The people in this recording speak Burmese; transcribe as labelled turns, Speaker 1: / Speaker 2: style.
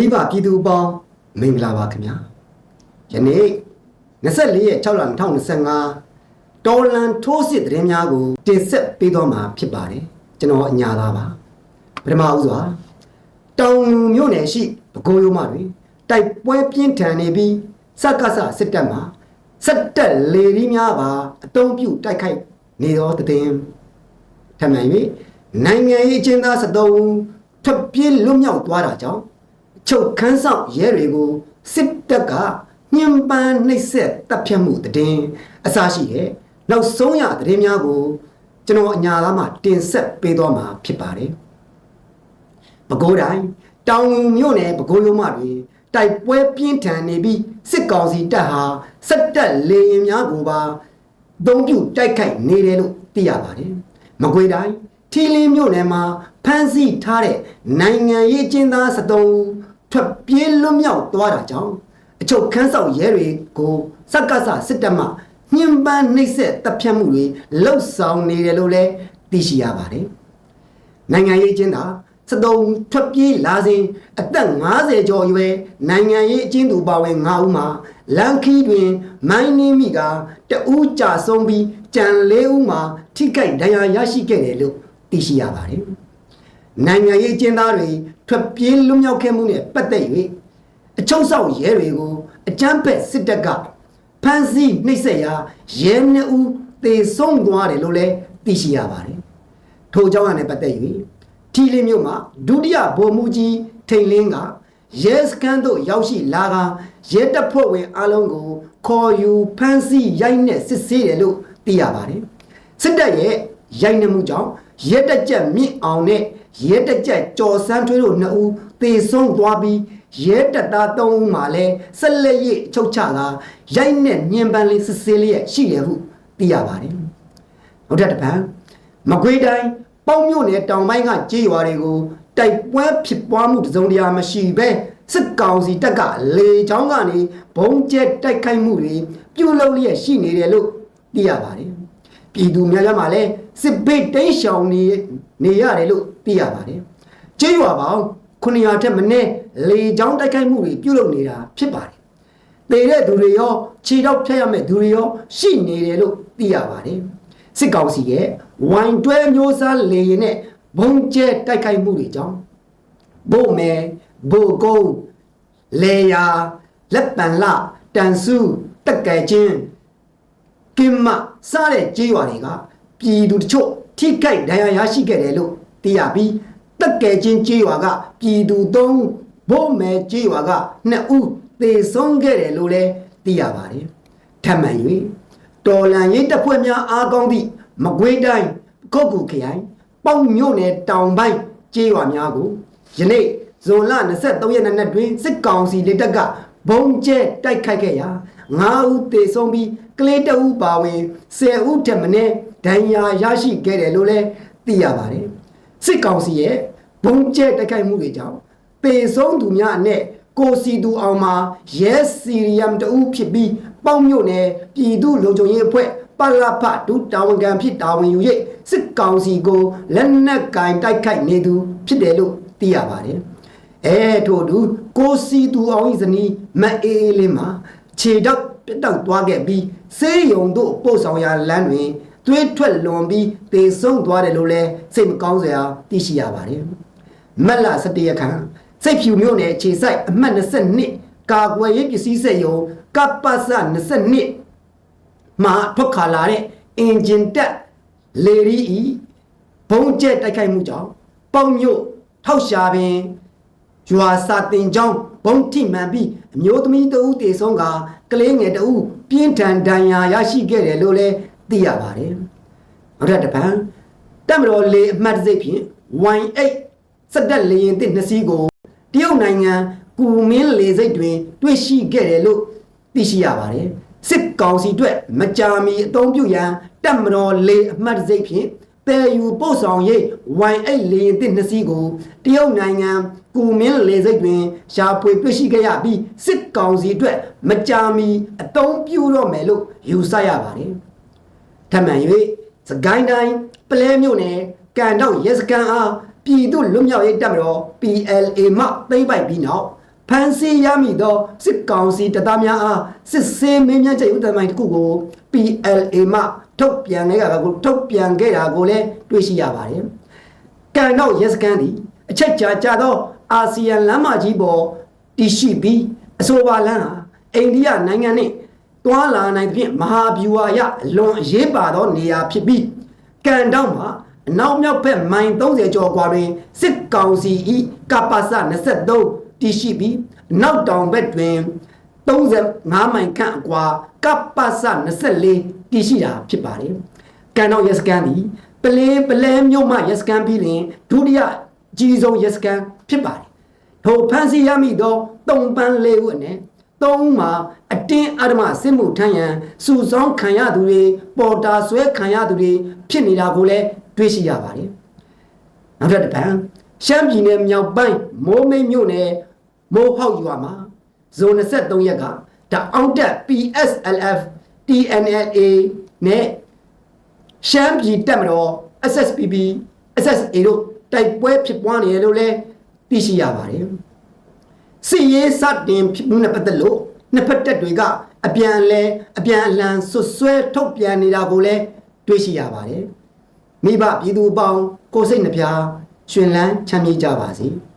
Speaker 1: မိဘပြည်သူပေါင်းမင်္ဂလာပါခင်ဗျာယနေ့24ရက်6လ2025တော်လန်ထိုးစစ်သတင်းများကိုတင်ဆက်ပေးသွားမှာဖြစ်ပါတယ်ကျွန်တော်အညာသားပါပထမဦးစွာတောင်မြို့နယ်ရှိပဲခူးရိုးမတွေတိုက်ပွဲပြင်းထန်နေပြီးစက္ကစစစ်တပ်မှာစက်တက်လေရီးများပါအုံပြုတိုက်ခိုက်နေသောတဲ့တင်ထမှန်၍နိုင်ငံရေးအကျဉ်းသား73ဦးထွက်ပြေးလွတ်မြောက်သွားတာကြောင့် ချုပ်ခန်းဆောင်ရဲတွေကိုစစ်တပ်ကညှဉ်းပန်းနှိပ်စက်တပ်ဖြတ်မှုတည်င်းအစရှိတဲ့နောက်ဆုံးရသတင်းများကိုကျွန်တော်အညာသားမှတင်ဆက်ပေးသွားမှာဖြစ်ပါတယ်။ပဲခူးတိုင်းတောင်ငူမြို့နယ်ပဲခူးရုံးမတွေတိုက်ပွဲပြင်းထန်နေပြီးစစ်ကောင်စီတပ်ဟာစက်တက်လေရင်များကိုပါသုံးပြုတိုက်ခိုက်နေတယ်လို့သိရပါတယ်။မကွေတိုင်းထီလင်းမြို့နယ်မှာဖမ်းဆီးထားတဲ့နိုင်ငံရေးကျင်းသား73ဦး ထွက်ပြေးလွတ်မြောက်သွားတာကြောင့်အချုပ်ခန်းဆောင်ရဲတွေကိုစက္ကစစစ်တပ်မှညှဉ်းပန်းနှိပ်စက်တပ်ဖြတ်မှုတွေလှုပ်ဆောင်နေတယ်လို့လည်းသိရှိရပါတယ်။နိုင်ငံရေးကျင်းသား73ထွက်ပြေးလာစဉ်အသက်50ကျော်အရွယ်နိုင်ငံရေးအကျဉ်းသူပါဝင်9ဦးမှာလန်ခီတွင် မိုင်းနင်းမိကတဦးကြာဆုံးပြီးကြံ၄ဦးမှာထိခိုက်ဒဏ်ရာရရှိခဲ့တယ်လို့သိရှိရပါတယ်။နိုင်ငံရေးကျင်းသားတွေ ထွက်ပြေးလွတ်မြောက်ခဲ့မှုနဲ့ပတ်သက်၍အချုံဆောက်ရဲတွေကိုအကြမ်းဖက်စစ်တပ်ကဖမ်းဆီးနှိပ်စက်ရာရဲနှစ်ဦးသေဆုံးသွားတယ်လို့လည်းသိရှိရပါတယ်။ထို့ကြောင့်အနေပတ်သက်၍ထီလင်းမြို့မှာဒုတိယဗိုလ်မှူးကြီးထိန်လင်းကရဲစခန်းသို့ရောက်ရှိလာကရဲတပ်ဖွဲ့ဝင်အလုံးကိုခေါ်ယူဖမ်းဆီးရိုက်နှက်စစ်ဆေးတယ်လို့သိရပါတယ်။စစ်တပ်ရဲ့ရိုက်နှက်မှုကြောင့် ရဲတပ်ကြက်မြင့်အောင်နဲ့ရဲတပ်ကြက်ကြော်စန်းထွေးတို့နှစ်ဦးသေဆုံးသွားပြီးရဲတပ်သား၃ဦးမှလည်းဆက်လက်ရအချုပ်ချတာရိုက်နှက်ညှဉ်းပန်းလေးစစ်ဆေးလေးရှိတယ်ဟုသိရပါတယ်။နောက်ထပ်တစ်ပံမကွေးတိုင်းပေါင်းမြို့နယ်တောင်ပိုင်းကကြေးရွာတွေကိုတိုက်ပွဲဖြစ်ပွားမှုတစုံတရာမရှိဘဲစစ်ကောင်စီတပ်ကလေချောင်းကနေဘုံကျဲတိုက်ခိုက်မှုတွေပြုလုပ်လျက်ရှိနေတယ်လို့သိရပါတယ်။ ပြည်သူများများမှာလည်းစစ်ဘေးတိမ်းရှောင်နေနေရတယ်လို့သိရပါတယ်။ကြေးရွာပေါင်း900ထက်မနည်းလေချောင်းတိုက်ခိုက်မှုတွေပြုလုပ်နေတာဖြစ်ပါတယ်။တေတဲ့သူတွေရောခြေတော့ဖျက်ရမယ့်သူတွေရောရှိနေတယ်လို့သိရပါတယ်။စစ်ကောင်စီရဲ့ဝိုင်တွဲမျိုးစားလေရင်နဲ့ဘုံကျဲတိုက်ခိုက်မှုတွေကြောင့်ဘို့မဲဘို့ကုန်းလေယာလက်ပံလတန်စုတက်ကဲချင်း ကင်မစတဲ့ကြေးရွာတွေကပြည်သူတချို့ထိခိုက်ဒဏ်ရာရရှိခဲ့တယ်လို့သိရပြီးတက်ကဲချင်းကြေးရွာကပြည်သူ၃ဦးဘို့မဲကြေးရွာက2ဦးသေဆုံးခဲ့တယ်လို့လည်းသိရပါတယ်ထပ်မံ၍တော်လန်ရေးတပ်ဖွဲ့များအားကောင်းသည့်မကွေးတိုင်းခုတ်ကူခရိုင်ပေါက်မြို့နယ်တောင်ပိုင်းကြေးရွာများကိုယနေ့ဇွန်လ23ရက်နေ့တွင်စစ်ကောင်စီလက်တက်ကဘုံကျဲတိုက်ခိုက်ခဲ့ရာ9ဦးသေဆုံးပြီး ကလေးတဦးပါဝင်10ဦးထက်မနည်းဒဏ်ရာရရှိခဲ့တယ်လို့လည်းသိရပါတယ်စစ်ကောင်စီရဲ့ဘုံကျဲတိုက်ခိုက်မှုတွေကြောင့်သေဆုံးသူများအနက်ကိုစီတူအောင်မှာရဲစီရီယမ်တဦးဖြစ်ပြီးပေါက်မြို့နယ်ပြည်သူလုံခြုံရေးအဖွဲ့ပလဖဒုတာဝန်ခံဖြစ်တာဝန်ယူ၍စစ်ကောင်စီကိုလက်နက်ကင်တိုက်ခိုက်နေသူဖြစ်တယ်လို့သိရပါတယ်။အဲထို့သူကိုစီတူအောင်ဤဇနီးမအေးအေးလေးမှာခြေတော့ ပြတ်တောက်သွားခဲ့ပြီးစေးရုံတို့ပို့ဆောင်ရာလမ်းတွင်သွေးထွက်လွန်ပြီးတေဆုံးသွားတယ်လို့လည်းစိတ်မကောင်းစရာသိရှိရပါတယ်။မက်လာ17ရက်ခန့်စိတ်ဖြူမြို့နယ်ခြေဆိုင်အမှတ်22ကာကွယ်ရေးပစ္စည်းစက်ရုံကပ္ပစ22မှာထွက်ခါလာတဲ့အင်ဂျင်တက်လေရီဤဘုံကျက်တိုက်ခိုက်မှုကြောင့်ပေါင်မြို့ထောက်ရှာပင် ရွာစာတင်ကျောင်းဘုံထိမှန်ပြီးအမျိုးသမီးတဦးတေဆုံးကကလေးငယ်တဦးပြင်းထန်ဒဏ်ရာရရှိခဲ့တယ်လို့လည်းသိရပါတယ်။နောက်ထပ်တစ်ပံတက်မတော်လေအမှတ်တစိတ်ဖြင့် Y8 စက်တက်လေရင်တစ်နှစ်စီးကိုတရုတ်နိုင်ငံကူမင်းလေစိတ်တွင် တွေ့ရှိခဲ့တယ်လို့သိရှိရပါတယ်။စစ်ကောင်စီအတွက်မကြာမီအသုံးပြုရန်တက်မတော်လေအမှတ်တစိတ်ဖြင့် ပယ်ယူပို့ဆောင်ရေး Y8 လေရင်တစ်နှစ်စီးကိုတရုတ်နိုင်ငံကူမင်းလေစိတ်တွင်ရှားပွေတွေ့ရှိခဲ့ရပြီးစစ်ကောင်စီအတွက်မကြာမီအသုံးပြုတော့မယ်လို့ယူဆရပါတယ်။ထပ်မံ၍စကိုင်းတိုင်းပလဲမြို့နယ်ကန်တော့ရဲစကန်အားပြည်သူ့လွတ်မြောက်ရေးတပ်မတော် PLA မှသိမ်းပိုက်ပြီးနောက် ဖန်ဆီးရမိသောစစ်ကောင်စီတပ်သားများအားစစ်ဆေးမင်းမြတ်ချက်ဥဒ္ဒမိုင်းတစ်ခုကို PLA မှထုတ်ပြန်ခဲ့တာကိုထုတ်ပြန်ခဲ့တာကိုလည်းတွေ့ရှိရပါတယ်။ကန်တော့ရက်စကန်သည်အချက်ကြာကြာသောအာဆီယံလမ်းမကြီးပေါ်တည်ရှိပြီးအဆိုပါလမ်းဟာအိန္ဒိယနိုင်ငံနှင့်တွာလာနိုင်သဖြင့်မဟာဗျူဟာရအလွန်အရေးပါသောနေရာဖြစ်ပြီးကန်တော့မှာအနောက်မြောက်ဘက်မိုင်30ကျော်ကွာတွင်စစ်ကောင်စီ၏ကပ္ပစ23 တည်ရှိပြီးအနောက်တောင်ဘက်တွင်35မိုင်ခန့်အကွာကပ္ပစ24တည်ရှိတာဖြစ်ပါတယ်။ကန်တော့ရက်စကန်သည်ပလဲပလဲမြို့မှရက်စကန်ပြီးလင်ဒုတိယကြီးဆုံးရက်စကန်ဖြစ်ပါတယ်။ထိုဖန်စီရမိသောတုံပန်းလေးခုအနက်သုံးမှာအတင်းအဓမ္မစစ်မှုထမ်းရန်စုဆောင်းခံရသူတွေပေါ်တာဆွဲခံရသူတွေဖြစ်နေတာကိုလည်းတွေ့ရှိရပါတယ်။နောက်ထပ်တစ်ပံရှမ်းပြည်နယ်မြောက်ပိုင်းမိုးမိတ်မြို့နယ် မိုးဟောက်ရွာမှာဇွန်23ရက်ကတအောင်တက် PSLF TNLA နဲ့ရှမ်းပြည်တပ်မတော် SSPB SSA တို့တိုက်ပွဲဖြစ်ပွားနေတယ်လို့လည်းသိရှိရပါတယ်။စစ်ရေးစတင်ဖြစ်မှုနဲ့ပတ်သက်လို့နှစ်ဖက်တပ်တွေကအပြန်အလဲအပြန်အလှန်ဆွဆွဲထုတ်ပြန်နေတာကိုလည်းတွေ့ရှိရပါတယ်။မိဘပြည်သူအပေါင်းကိုယ်စိတ်နှပြရှင်လန်းချမ်းမြေ့ကြပါစေ။